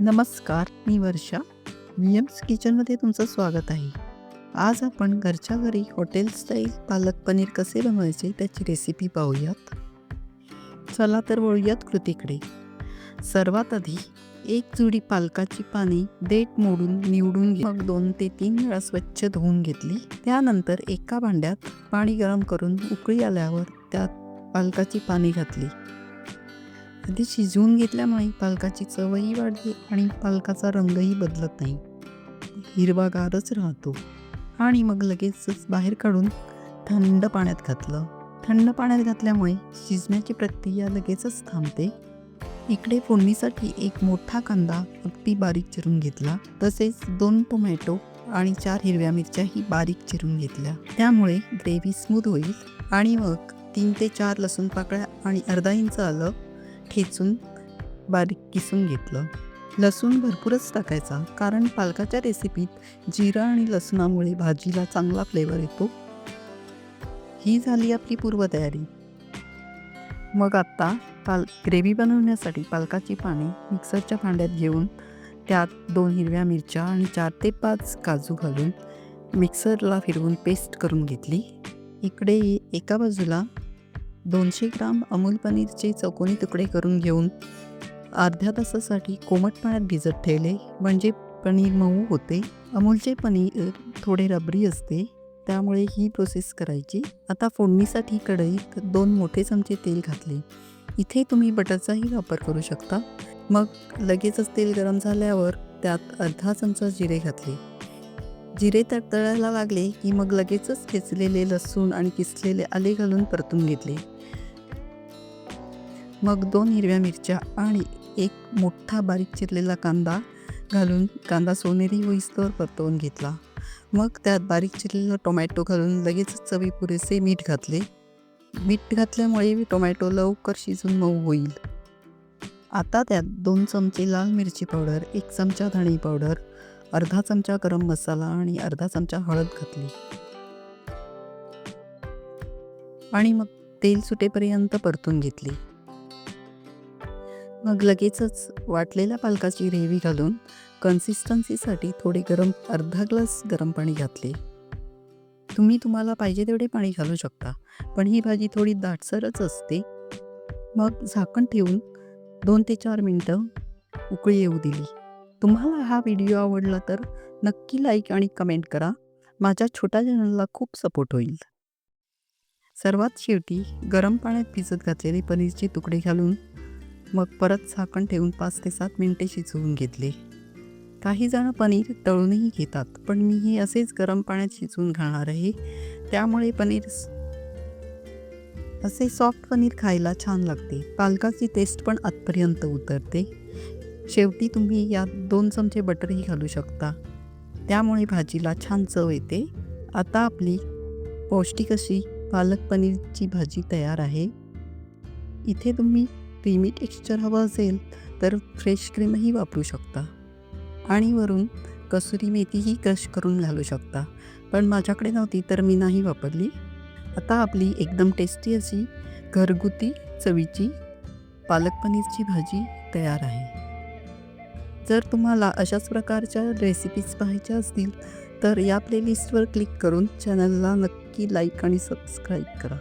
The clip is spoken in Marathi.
नमस्कार मी वर्षा. नियम्स किचनमध्ये तुमचं स्वागत आहे. आज आपण घरच्या घरी हॉटेल स्टाईल पालक पनीर कसे बनवायचे त्याची रेसिपी पाहूयात. चला तर वळूयात कृतीकडे. सर्वात आधी एक जुडी पालकाची पाने देठ मोडून निवडून मग दोन ते तीन वेळा स्वच्छ धुवून घेतली. त्यानंतर एका भांड्यात पाणी गरम करून उकळी आल्यावर त्यात पालकाची पाने घातली. आधी शिजवून घेतल्यामुळे पालकाची चवही वाढते आणि पालकाचा रंगही बदलत नाही. हिरवागारच राहतो. आणि मग लगेचच बाहेर काढून थंड पाण्यात घातलं. थंड पाण्यात घातल्यामुळे शिजण्याची प्रक्रिया लगेचच थांबते. इकडे फोडणीसाठी एक मोठा कांदा अगदी बारीक चिरून घेतला. तसेच दोन टोमॅटो आणि चार हिरव्या मिरच्याही बारीक चिरून घेतल्या. त्यामुळे ग्रेव्ही स्मूथ होईल आणि मग तीन ते चार लसूण पाकळ्या आणि अर्धा इंच आलं ठेचून बारीक किसून घेतलं. लसूण भरपूरच टाकायचा कारण पालकाच्या रेसिपीत जिरा आणि लसणामुळे भाजीला चांगला फ्लेवर येतो. ही झाली आपली पूर्वतयारी. मग आत्ता पाल ग्रेव्ही बनवण्यासाठी पालकाची पाने मिक्सरच्या भांड्यात घेऊन त्यात दोन हिरव्या मिरच्या आणि चार ते पाच काजू घालून मिक्सरला फिरवून पेस्ट करून घेतली. इकडे एका बाजूला दोनशे ग्राम अमूल पनीरचे चौकोनी तुकडे करून घेऊन अर्ध्या तासासाठी कोमट पाण्यात भिजत ठेवले. म्हणजे पनीर मऊ होते. अमूलचे पनीर थोडे रबरी असते त्यामुळे ही प्रोसेस करायची. आता फोडणीसाठी कढईत दोन मोठे चमचे तेल घातले. इथे तुम्ही बटरचाही वापर करू शकता. मग लगेचच तेल गरम झाल्यावर त्यात अर्धा चमचा जिरे घातले. जिरे तळतळायला लागले की मग लगेचच खेचलेले लसूण आणि किसलेले आले घालून परतून घेतले. मग दोन हिरव्या मिरच्या आणि एक मोठा बारीक चिरलेला कांदा घालून कांदा सोनेरी होईस्तोवर परतवून घेतला. मग त्यात बारीक चिरलेला टोमॅटो घालून लगेचच चवी पुरेसे मीठ घातले. मीठ घातल्यामुळे टोमॅटो लवकर शिजून मऊ होईल. आता त्यात दोन चमचे लाल मिरची पावडर एक चमचा धणे पावडर अर्धा चमचा गरम मसाला आणि अर्धा चमचा हळद घातली. आणि मग तेल सुटेपर्यंत परतून घेतली. मग लगेचच वाटलेल्या पालकाची रेवी घालून कन्सिस्टन्सीसाठी थोडे गरम अर्धा ग्लास गरम पाणी घातले. तुम्ही तुम्हाला पाहिजे तेवढे पाणी घालू शकता पण ही भाजी थोडी दाटसरच असते. मग झाकण ठेवून दोन ते चार मिनटं उकळी येऊ दिली. तुम्हाला हा व्हिडिओ आवडला तर नक्की लाईक आणि कमेंट करा. माझ्या छोट्या चॅनलला खूप सपोर्ट होईल. सर्वात शेवटी गरम पाण्यात भिजत घातलेले पनीरचे तुकडे घालून मग परत झाकण ठेवून पाच ते सात मिनटे शिजवून घेतले. काही जण पनीर तळूनही घेतात पण मी हे असेच गरम पाण्यात शिजवून घालणार आहे. त्यामुळे पनीर असे सॉफ्ट पनीर खायला छान लागते. पालकाची टेस्ट पण आतपर्यंत उतरते. शेवटी तुम्ही यात दोन चमचे बटरही घालू शकता. त्यामुळे भाजीला छान चव येते. आता आपली पौष्टिक अशी पालक पनीरची भाजी तयार आहे. इथे तुम्ही क्रीमी टेक्स्चर हवं असेल तर फ्रेश क्रीमही वापरू शकता. आणि वरून कसुरी मेथीही क्रश करून घालू शकता. पण माझ्याकडे नव्हती तर मी नाही वापरली. आता आपली एकदम टेस्टी अशी घरगुती चवीची पालक पनीरची भाजी तयार आहे. जर तुम्हाला अशाच प्रकारच्या रेसिपीज पाहायच्या असतील तर या प्लेलिस्टवर क्लिक करून चॅनलला नक्की लाईक आणि सबस्क्राईब करा.